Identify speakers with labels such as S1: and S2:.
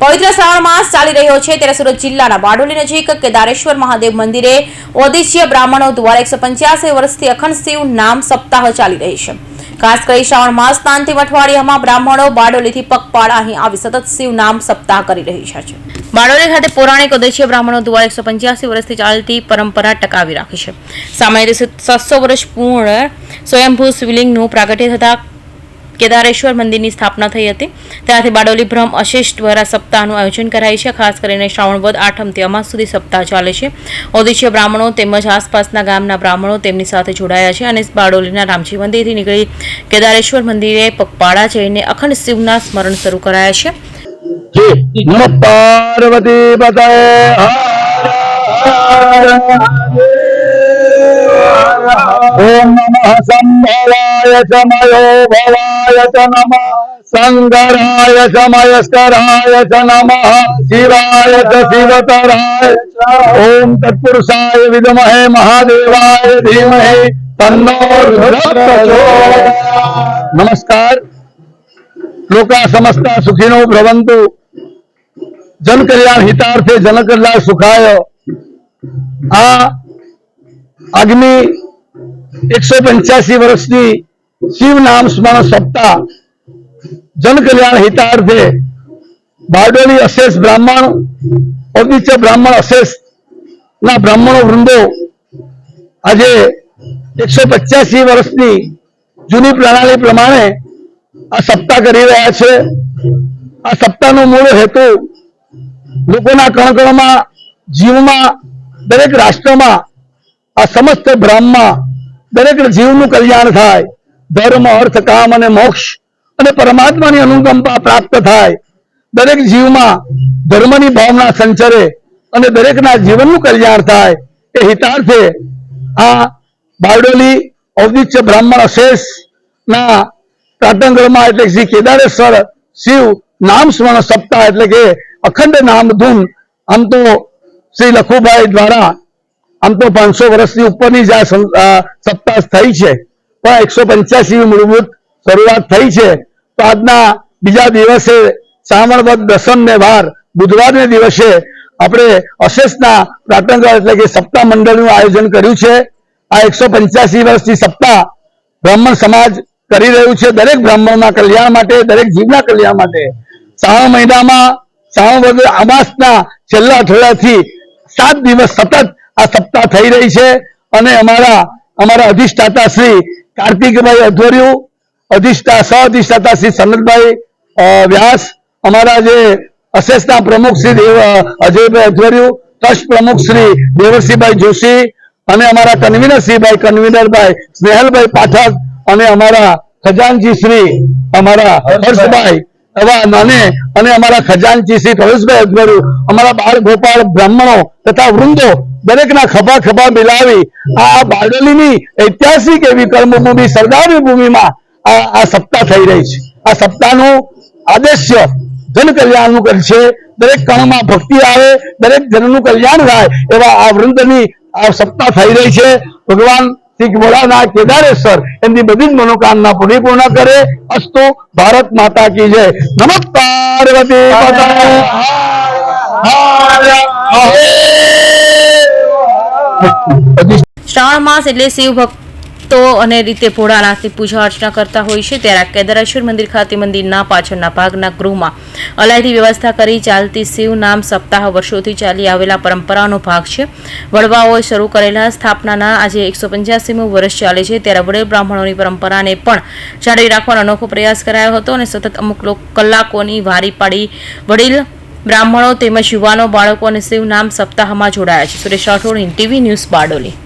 S1: પવિત્ર શ્રાવણ માસ ચાલી રહ્યો છે ત્યારે સુરત જિલ્લાના બારડોલી નજીક કેદારેશ્વર મહાદેવ મંદિરે ઓદિશીય બ્રાહ્મણો દ્વારા એકસો પંચ્યાસી વર્ષથી અખંડ શિવ નામ સપ્તાહ ચાલી રહી છે. ખાસ કરી શ્રાવણ માસ અંતિમ અઠવાડિયામાં બ્રાહ્મણો બારડોલીથી પગપાળા અહીં આવી સતત શિવ નામ સપ્તાહ કરી રહી છે. બારડોલી ખાતે પૌરાણિક ઉદ્દેશ્ય બ્રાહ્મણો દ્વારા એકસો પંચ્યાસી વર્ષથી ચાલતી પરંપરા ટકાવી રાખી છે. સામાન્ય રીતે સાતસો વર્ષ પૂર્ણ સ્વયંભૂ શિવલિંગનું પ્રાગટ્ય થતા કેદારેશ્વર મંદિરની સ્થાપના થઈ હતી. ત્યાંથી બારડોલી બ્રહ્મ અશેષ દ્વારા સપ્તાહનું આયોજન કરાય છે. ખાસ કરીને શ્રાવણ વદ આઠમથી અમાસ સુધી સપ્તાહ ચાલે છે. ઓદિશ્ય બ્રાહ્મણો તેમજ આસપાસના ગામના બ્રાહ્મણો તેમની સાથે જોડાયા છે અને બારડોલીના રામજી મંદિરથી નીકળી કેદારેશ્વર મંદિરે પગપાળા જઈને અખંડ શિવના સ્મરણ શરૂ કરાયા છે.
S2: પાર્વતી મયો ભવાય ચ નમઃ શંકરાય ચ મયસ્કરાય ચ નમઃ શિવાય ચ શિવતરાય ચ ઓમ તત્પુરુષાય વિદ્મહે મહાદેવાય ધીમહિ તન્નો રુદ્ર નમસ્કાર લોકા સમસ્તા સુખીનો ભ્રવંતુ જન કલ્યાણ હિતાર્થે જન કલ્યાણ સુખાય આ આગામી એકસો પંચ્યાસી વર્ષની શિવ નામ સ્મરણ સપ્તાહ જનકલ્યાણ હિતાર્થે બારડોલી અશેષ બ્રાહ્મણ ઓદિત્ય બ્રાહ્મણ અશેષ ના બ્રાહ્મણો વૃંદો આજે એકસો પચાસી વર્ષની જૂની પ્રણાલી પ્રમાણે આ સપ્તાહ કરી રહ્યા છે. આ સપ્તાહનો મૂળ હેતુ લોકોના કણકણમાં, જીવમાં, દરેક રાષ્ટ્રમાં આ સમસ્ત બ્રહ્મમાં દરેક જીવનું કલ્યાણ થાય. ધર્મ, અર્થ, કામ અને મોક્ષ અને પરમાત્માની અનુકંપા પ્રાપ્ત થાય. દરેક જીવમાં ધર્મની ભાવના સંચરે અને દરેકના જીવનનું કલ્યાણ થાય એ હિતાર્થે આ બારડોલી ઔદિત્ય બ્રાહ્મણ અશેષ ના પ્રાટંગળમાં એટલે શ્રી કેદારેશ્વર શિવ નામ સ્મરણ સપ્તાહ એટલે કે અખંડ નામ ધૂન આમ તો શ્રી લખુભાઈ દ્વારા આમ તો પાંચસો વર્ષની ઉપરની જ આ સત્તા થઈ છે. પણ એકસો પંચ્યાસી મૂળભૂત શરૂઆત થઈ છે. તો આજના બીજા દિવસે શ્રાવણ વદ દસમ ને વાર, બુધવારને દિવસે આપણે અશેષના પ્રાટંગર એટલે કે સપ્તાહ મંડળનું આયોજન કર્યું છે. આ એકસો પંચ્યાસી વર્ષની સપ્તાહ બ્રાહ્મણ સમાજ કરી રહ્યું છે દરેક બ્રાહ્મણના કલ્યાણ માટે, દરેક જીવના કલ્યાણ માટે. શ્રાવણ મહિનામાં શ્રાવણ અમાસના છેલ્લા અઠવાડિયાથી સાત દિવસ સતત આ સપ્તાહ થઈ રહી છે અને અમારા અમારા અધિષ્ઠાતા શ્રી કાર્તિકભાઈ અધ્વર્યુ અધિષ્ઠા સહ અધિષ્ઠાતા શ્રી સનતભાઈ વ્યાસ, અમારા જે અસેસના પ્રમુખ શ્રી દેવ અજયભાઈ અધ્વર્યુ ટ્રસ્ટ પ્રમુખ શ્રી દેવરસિંહભાઈ જોશી અને અમારા કન્વીનર કન્વીનરભાઈ સ્નેહલભાઈ પાઠક અને અમારા ખજાનજી શ્રી, અમારા હર્ષભાઈ નાને અને અમારા ખજાનચી શ્રી પરેશભાઈ અજમેરું, અમારા બાળ ગોપાળ બ્રાહ્મણો તથા વૃંદો દરેકના ખભા ખભા મિલાવી આ બારડોલીની ઐતિહાસિક એવી કર્મભૂમિ સરદારની ભૂમિમાં આ આ સપ્તાહ થઈ રહી છે. આ સપ્તાહનું આદેશ્ય જન કલ્યાણનું કરશે દરેક કણમાં ભક્તિ આવે, દરેક જનનું કલ્યાણ થાય એવા આ વૃંદની આ સપ્તાહ થઈ રહી છે. ભગવાન શ્રી ભોળાનાથ કેદારેશ્વર. એમની બધી જ મનોકામના પરિપૂર્ણ કરે. અસ્તુ ભારત માતા કી જય. નમઃ પાર્વતી
S1: શ્રાવણ માસ એટલે શિવ ભક્તો અને રીતે ભોળાનાથની પૂજા અર્ચના કરતા હોય છે, ત્યારે કેદારેશ્વર મંદિર ખાતે મંદિરના પાછળના ભાગના ગૃહમાં અલાયદી વ્યવસ્થા કરી ચાલતી શિવ નામ સપ્તાહ વર્ષોથી ચાલી આવેલા પરંપરાનો ભાગ છે. વડવાઓએ શરૂ કરેલા સ્થાપનાના આજે એકસો પંચ્યાસીમું વર્ષ ચાલે છે, ત્યારે વડે બ્રાહ્મણોની પરંપરાને પણ જાળવી રાખવાનો અનોખો પ્રયાસ કરાયો હતો અને સતત અમુક કલાકોની વારી પાડી વડીલ, બ્રાહ્મણો તેમજ યુવાનો, બાળકો અને શિવ નામ સપ્તાહમાં જોડાયા છે. Suresh Rathod TV news Bardoli.